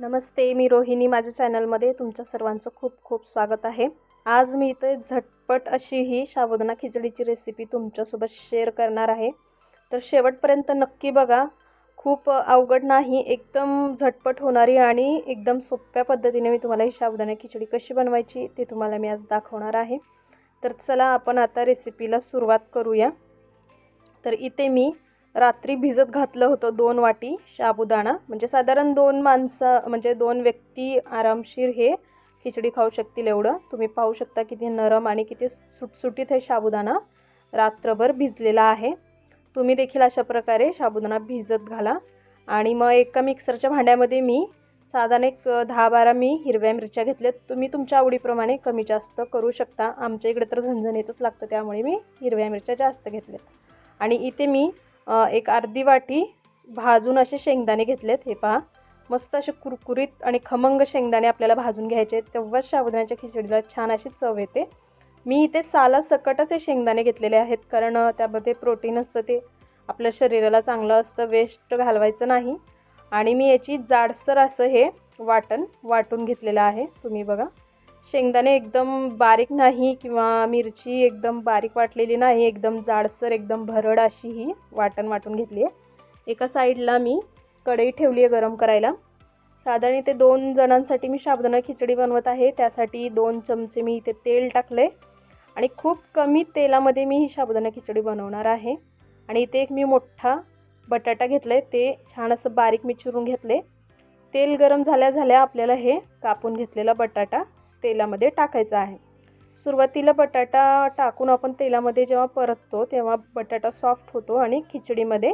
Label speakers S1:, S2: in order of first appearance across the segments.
S1: नमस्ते मी रोहिणी. माझ्या चॅनलमध्ये तुमच्या सर्वांचं खूप खूप स्वागत आहे. आज मी इथे झटपट अशी ही साबुदाणा खिचडीची रेसिपी तुमच्यासोबत शेअर करणार आहे. तर शेवटपर्यंत नक्की बघा खूप अवघड नाही एकदम झटपट होणारी आणि एकदम सोप्या पद्धतीने मी तुम्हाला ही साबुदाणा खिचडी कशी बनवायची ते तुम्हाला मी आज दाखवणार आहे. तर चला आपण आता रेसिपीला सुरुवात करूया. तर इथे मी रात्री भिजत घातलं होतं दोन वाटी साबुदाणा म्हणजे साधारण दोन माणसं म्हणजे दोन व्यक्ती आरामशीर हे खिचडी खाऊ शकतील एवढं. तुम्ही पाहू शकता किती नरम आणि किती सुटसुटीत हे साबुदाणा रात्रभर भिजलेला आहे. तुम्ही देखील अशा प्रकारे साबुदाणा भिजत घाला. आणि मग एका मिक्सरच्या भांड्यामध्ये मी साधारण एक दहा बारा मी हिरव्या मिरच्या घेतल्यात. तुम्ही तुमच्या आवडीप्रमाणे कमी जास्त करू शकता. आमच्या इकडे तर झणझणीतच लागतं त्यामुळे मी हिरव्या मिरच्या जास्त घेतल्यात. आणि इथे मी एक अर्धी वाटी भाजून असे शेंगदाणे घेतलेत. हे पहा. मस्त असे कुरकुरीत आणि खमंग शेंगदाणे आपल्याला भाजून घ्यायचे आहेत. तेव्हाच शाबुदाण्याच्या खिचडीला छान अशी चव येते. मी इथे साला सकटच हे शेंगदाणे घेतलेले आहेत. कारण त्यामध्ये प्रोटीन असतं ते. आपल्या शरीराला चांगलं असतं. वेस्ट घालवायचं नाही. आणि मी याची जाडसर असं हे वाटण वाटून घेतलेलं आहे. तुम्ही बघा. शेंगदाणे एकदम बारीक नाही किंवा मिरची एकदम बारीक वाटलेली नाही एकदम जाडसर एकदम भरड अशी ही वाटण वाटून घेतली आहे. एका साईडला मी कढई ठेवली आहे गरम करायला. साधारण इथे दोन जणांसाठी मी साबुदाणा खिचडी बनवत आहे त्यासाठी दोन चमचे मी इथे तेल टाकले आणि खूप कमी तेलामध्ये मी ही साबुदाणा खिचडी बनवणार आहे. आणि इथे एक मी मोठा बटाटा घेतला आहे ते छान असं बारीक मी चिरून घेतले तेल गरम झाल्या झाल्या आपल्याला हे कापून घेतलेला बटाटा तेलामध्ये टाकायचा आहे. सुरुवातीला बटाटा टाकून आपण तेलामध्ये जेव्हा परततो तेव्हा बटाटा सॉफ्ट होतो आणि खिचडीमध्ये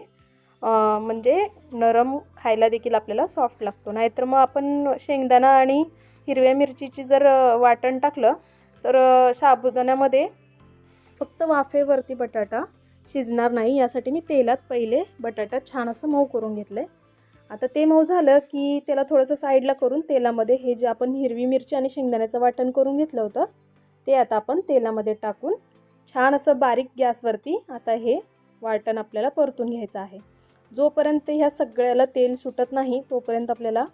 S1: म्हणजे नरम खायला देखील आपल्याला सॉफ्ट लागतो. नाहीतर मग आपण शेंगदाणा आणि हिरव्या मिरचीची जर वाटण टाकलं तर साबुदाण्यामध्ये फक्त वाफेवरती बटाटा शिजणार नाही. यासाठी मी तेलात पहिले बटाटा छान असं मऊ करून घेतलं आहे आता ते मऊ झालं की त्याला थोडंसं साईडला करून तेलामध्ये हे जे आपण हिरवी मिरची आणि शेंगदाण्याचं वाटण करून घेतलं होतं ते आता आपण तेलामध्ये टाकून छान असं बारीक गॅसवरती आता हे वाटण आपल्याला परतून घ्यायचं आहे. जोपर्यंत ह्या सगळ्याला तेल सुटत नाही तोपर्यंत आपल्याला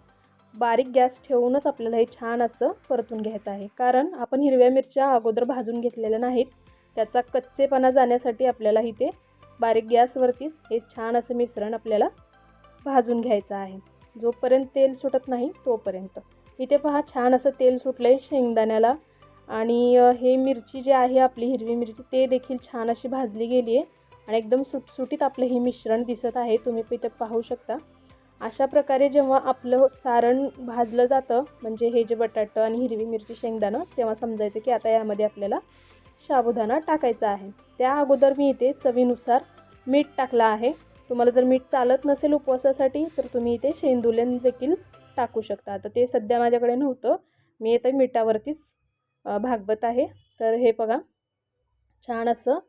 S1: बारीक गॅस ठेवूनच आपल्याला हे छान असं परतून घ्यायचं आहे. कारण आपण हिरव्या मिरच्या अगोदर भाजून घेतलेल्या नाहीत त्याचा कच्चेपणा जाण्यासाठी आपल्याला इथे बारीक गॅसवरतीच हे छान असं मिश्रण आपल्याला भाजून घ्यायचं आहे. जोपर्यंत तेल सुटत नाही तोपर्यंत. इथे पहा छान असं तेल सुटलं आहे शेंगदाण्याला. आणि हे मिरची जी आहे आपली हिरवी मिरची ते देखील छान अशी भाजली गेली आहे आणि एकदम सुटसुटीत आपलं हे मिश्रण दिसत आहे. तुम्ही इथे पाहू शकता. अशा प्रकारे जेव्हा आपलं सारण भाजलं जातं म्हणजे हे जे बटाटं आणि हिरवी मिरची शेंगदाणं तेव्हा समजायचं की आता यामध्ये आपल्याला साबुदाणा टाकायचा आहे. त्या अगोदर मी इथे चवीनुसार मीठ टाकलं आहे. तुम्हाला जर मीठ चालत नसेल उपवासासाठी तर तुम्ही इथे शेंदुलेन देखील टाकू शकता. आता ते सध्या माझ्याकडे नव्हतं. मी इथे मिठावरतीच भागवत आहे. तर हे बघा. छान असं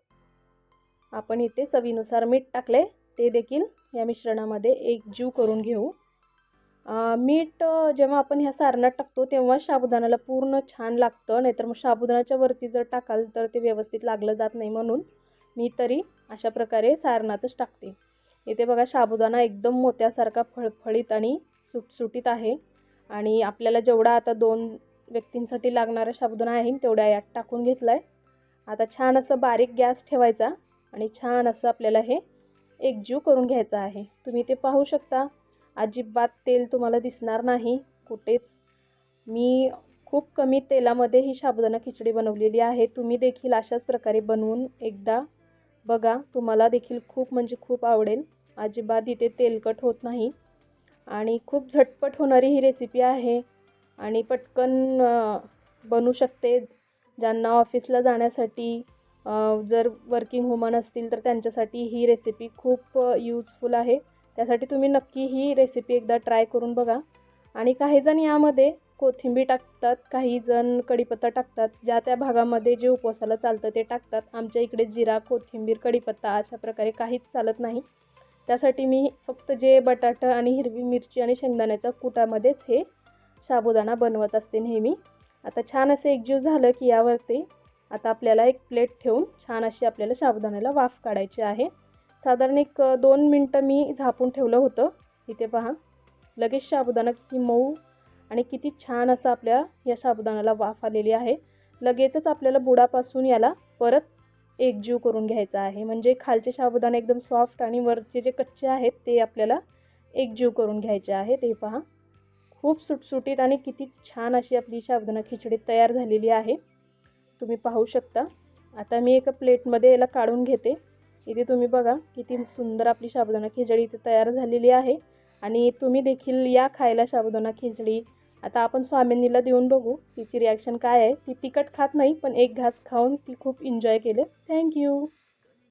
S1: आपण इथे चवीनुसार मीठ टाकले ते देखील या मिश्रणामध्ये एक जीव करून घेऊ. मीठ जेव्हा आपण ह्या सारणात टाकतो तेव्हा साबुदाण्याला पूर्ण छान लागतं. नाहीतर मग साबुदाण्याच्या वरती जर टाकाल तर ते व्यवस्थित लागलं जात नाही म्हणून मी तरी अशा प्रकारे सारणातच टाकते. इथे बघा साबुदाणा एकदम मोत्यासारखा फळफळीत आणि सुटसुटीत आहे. आणि आपल्याला जेवढा आता दोन व्यक्तींसाठी लागणारा साबुदाणा आहे तेवढ्या यात टाकून घेतला आहे आता छान असं बारीक गॅस ठेवायचा आणि छान असं आपल्याला हे एकजीव करून घ्यायचं आहे. तुम्ही ते पाहू शकता. अजिबात तेल तुम्हाला दिसणार नाही कुठेच. मी खूप कमी तेलामध्ये ही साबुदाणा खिचडी बनवलेली आहे. तुम्ही देखील अशाच प्रकारे बनवून एकदा बघा तुम्हाला देखील खूप म्हणजे खूप आवडेल. अजिबात इथे तेलकट होत नाही. आणि खूप झटपट होणारी ही रेसिपी आहे. आणि पटकन बनू शकते. ज्यांना ऑफिसला जाण्यासाठी जर वर्किंग वुमन असतील तर त्यांच्यासाठी ही रेसिपी खूप यूजफुल आहे. त्यासाठी तुम्ही नक्की ही रेसिपी एकदा ट्राय करून बघा. आणि काहीजण यामध्ये कोथिंबीर टाकतात काही जण कढीपत्ता टाकतात ज्या त्या भागामध्ये जे उपवासाला चालतं ते टाकतात. आमच्या इकडे जिरा कोथिंबीर कढीपत्ता अशा प्रकारे काहीच चालत नाही. त्यासाठी मी फक्त जे बटाटा आणि हिरवी मिरची आणि शेंगदाण्याच्या कुटामध्येच हे साबुदाणा बनवत असते नेहमी. आता छान असं एकजीव झालं की यावरती आता आपल्याला एक प्लेट ठेवून छान अशी आपल्याला साबुदाण्याला वाफ काढायची आहे. साधारण एक दोन मिनटं मी झापून ठेवलं होतं. इथे पहा. लगेच साबुदाणा किती मऊ आणि किती छान असं आपल्या या साबुदाण्याला वाफ आलेली आहे. लगेचच आपल्याला बुडापासून याला परत एकजीव करून घ्यायचा आहे. म्हणजे खालचे साबुदाणे एकदम सॉफ्ट आणि वरचे जे कच्चे आहेत ते आपल्याला एकजीव करून घ्यायचे आहे ते पहा. खूप सुटसुटीत आणि किती छान अशी आपली साबुदाणा खिचडी तयार झालेली आहे. तुम्ही पाहू शकता. आता मी एका प्लेटमध्ये याला काढून घेते. इथे तुम्ही बघा किती सुंदर आपली साबुदाणा खिचडी इथे तयार झालेली आहे. आणि तुम्ही देखील या खायला साबुदाणा खिचडी आता आपण स्वामिनीला देऊन बघू तिची रिॲक्शन काय आहे. ती तिखट खात नाही पण एक घास खाऊन ती खूप एन्जॉय केले. थँक्यू